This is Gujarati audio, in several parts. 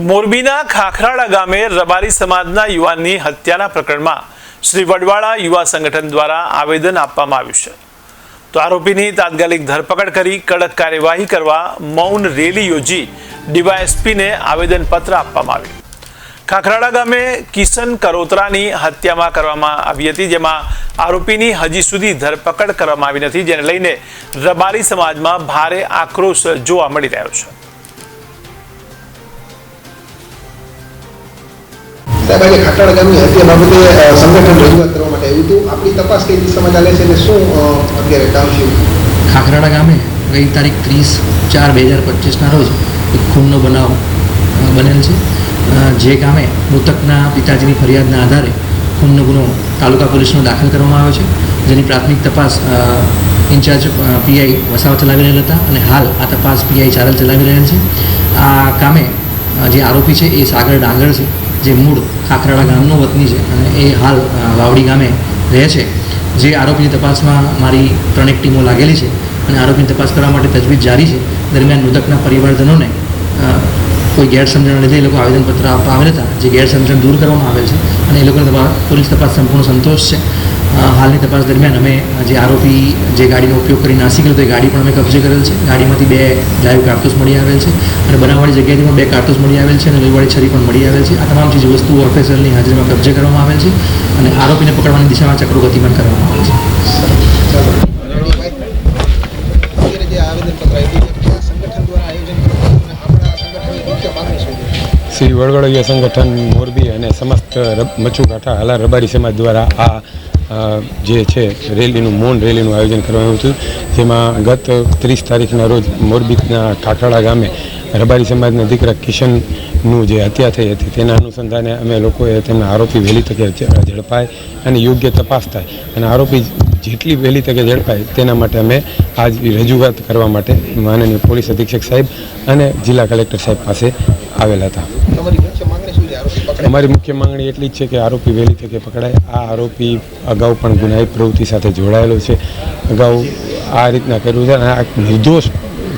મોરબીના ખાખરાળા ગામે રબારી સમાજના યુવાનની હત્યાના પ્રકરણમાં શ્રી વડવાળા યુવા સંગઠન દ્વારા આવેદન આપવામાં આવ્યું છે. તો આરોપીની તાત્કાલિક ધરપકડ કરી કડક કાર્યવાહી કરવા મૌન રેલી યોજી ડીવાયએસપીને આવેદનપત્ર આપવામાં આવ્યું. ખાખરાળા ગામે કિશન કરોતરાની હત્યામાં કરવામાં આવી હતી, જેમાં આરોપીની હજી સુધી ધરપકડ કરવામાં આવી નથી, જેને લઈને રબારી સમાજમાં ભારે આક્રોશ જોવા મળી રહ્યો છે. સાહેબ ખાટાડા ગામની હત્યા બાબતે સંગઠન રજૂઆત કરવા માટે આવ્યું હતું. આપણી તપાસ કઈ દિશામાં ચાલે છે અને શું અત્યારે કામ છે? ગામે ગઈ તારીખ ત્રીસ ચાર બે હજાર પચીસના રોજ એક ખૂનનો બનાવ બનેલ છે. જે ગામે મૃતકના પિતાજીની ફરિયાદના આધારે ખૂનનો ગુનો તાલુકા પોલીસનો દાખલ કરવામાં આવ્યો છે. જેની પ્રાથમિક તપાસ ઇન્ચાર્જ પીઆઈ વસાવા ચલાવી રહેલા હતા અને હાલ આ તપાસ પીઆઈ ચારલ ચલાવી રહેલ છે. આ કામે જે આરોપી છે એ સાગર ડાંગર છે. જે મૂળ ખાખરાળા ગામનો વતની છે અને એ હાલ વાવડી ગામે રહે છે, જે આરોપીની તપાસમાં મારી ત્રણેક ટીમો લાગેલી છે અને આરોપીની તપાસ કરવા માટે તજવીજ જારી છે. દરમિયાન મૃતકના પરિવારજનોને કોઈ ગેરસમજણ લીધે એ લોકો આવેદનપત્ર આપવા આવેલા હતા. જે ગેરસમજણ દૂર કરવામાં આવેલ છે અને એ લોકોને પોલીસ તપાસ સંપૂર્ણ સંતોષ છે. હાલની તપાસ દરમિયાન અમે જે આરોપી જે ગાડીનો ઉપયોગ કરી નાસી ગયો એ ગાડી પણ અમે કબજે કરેલ છે. ગાડીમાંથી બે લાઈવ કારતૂસ મળી આવેલ છે અને બનાવવાળી જગ્યાએથી પણ બે કારતૂસ મળી આવેલ છે અને લોહીવાળી છરી પણ મળી આવેલ છે. આ તમામ ચીજ વસ્તુઓ ઓફિસરની હાજરીમાં કબજે કરવામાં આવેલ છે અને આરોપીને પકડવાની દિશામાં ચક્રો ગતિમાન કરવામાં આવેલ છે. શ્રી વડવડિયા સંગઠન મોરબી અને સમસ્ત મચ્છુકાંઠા હાલાર રબારી સમાજ દ્વારા આ જે છે, રેલીનું, મૌન રેલીનું આયોજન કરવામાં આવ્યું હતું. જેમાં ગત ત્રીસ તારીખના રોજ મોરબીના કાકરાળા ગામે રબારી સમાજના દીકરા કિશનનું જે હત્યા થઈ હતી, તેના અનુસંધાને અમે લોકોએ તેમના આરોપી વહેલી તકે ઝડપાય અને યોગ્ય તપાસ થાય. અને આરોપી જેટલી વહેલી તકે ઝડપાય તેના માટે અમે આજ રજૂઆત કરવા માટે માનનીય પોલીસ અધિક્ષક સાહેબ અને જિલ્લા કલેક્ટર સાહેબ પાસે આવેલા હતા. અમારી મુખ્ય માંગણી એટલી જ છે કે આરોપી વહેલી તકે પકડાય. આ આરોપી અગાઉ પણ ગુનાહિત પ્રવૃત્તિ સાથે જોડાયેલો છે. અગાઉ આ રીતના કર્યું છે અને આ નિર્દોષ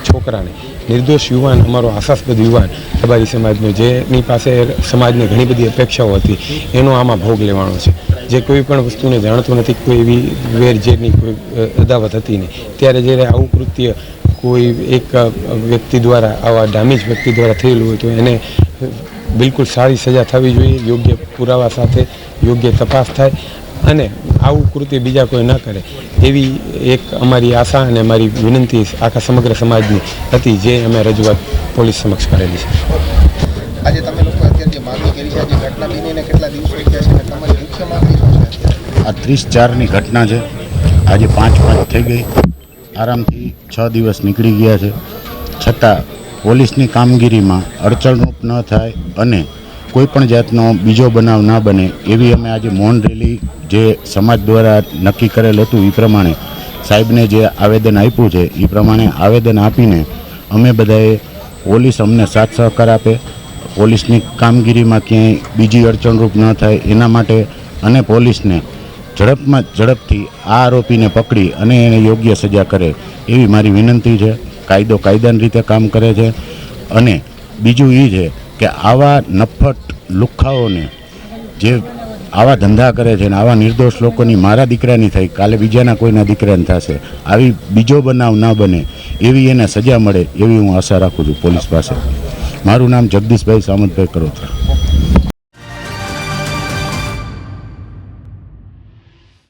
છોકરાને, નિર્દોષ યુવાન, અમારો આશાસ્પદ યુવાન, રબારી સમાજનો જેની પાસે સમાજને ઘણી બધી અપેક્ષાઓ હતી, એનો આમાં ભોગ લેવાનો છે. જે કોઈ પણ વસ્તુને જાણતો નથી, કોઈ એવી વેરઝેરની કોઈ અદાવત હતી નહીં. ત્યારે જ્યારે આવું કૃત્ય કોઈ એક વ્યક્તિ દ્વારા, આવા ડામેજ વ્યક્તિ દ્વારા થયેલું હોય તો એને બિલકુલ સારી સજા થવી જોઈએ યોગ્ય પુરાવા સાથે યોગ્ય તપાસ થાય અને આવું કૃત્ય બીજા કોઈ ન કરે. એવી એક અમારી આશા અને અમારી વિનંતી આખા સમગ્ર સમાજની હતી જે અમે રજૂઆત પોલીસ સમક્ષ કરેલી છે. આજે તમે લોકો અત્યારે જે માંગણી કરી છે આજે ઘટના બનીને કેટલા દિવસો થયા છે તમારી મુખ્ય માંગણી શું છે આ ત્રીસ ચારની ઘટના છે. આજે પાંચ પાંચ થઈ ગઈ. આરામથી છ દિવસ નીકળી ગયા છે. છતાં પોલીસની કામગીરીમાં અડચણરૂપ ન થાય અને કોઈ પણ જાતનો બીજો બનાવ ના બને, એવી અમે આજે મૌન રેલી જે સમાજ દ્વારા નક્કી કરેલ હતું એ પ્રમાણે સાહેબને જે આવેદન આપ્યું છે એ પ્રમાણે આવેદન આપીને અમે બધાએ પોલીસ અમને સાથ સહકાર આપે, પોલીસની કામગીરીમાં ક્યાંય બીજી અડચણરૂપ ન થાય એના માટે અને પોલીસને ઝડપમાં ઝડપથી આ આરોપીને પકડી અને એને યોગ્ય સજા કરે એવી મારી વિનંતી છે. કાયદો કાયદાની રીતે કામ કરે છે. અને બીજું એ છે કે આવા નફટ લુખ્ખાઓને જે આવા ધંધા કરે છે ને આવા નિર્દોષ લોકોની મારા દીકરાની થઈ, કાલે બીજાના કોઈના દીકરાની થશે, આવી બીજો બનાવ ના બને, એવી એને સજા મળે, એવી હું આશા રાખું છું પોલીસ પાસે. મારું નામ જગદીશભાઈ સામંતભાઈ કરોત્રા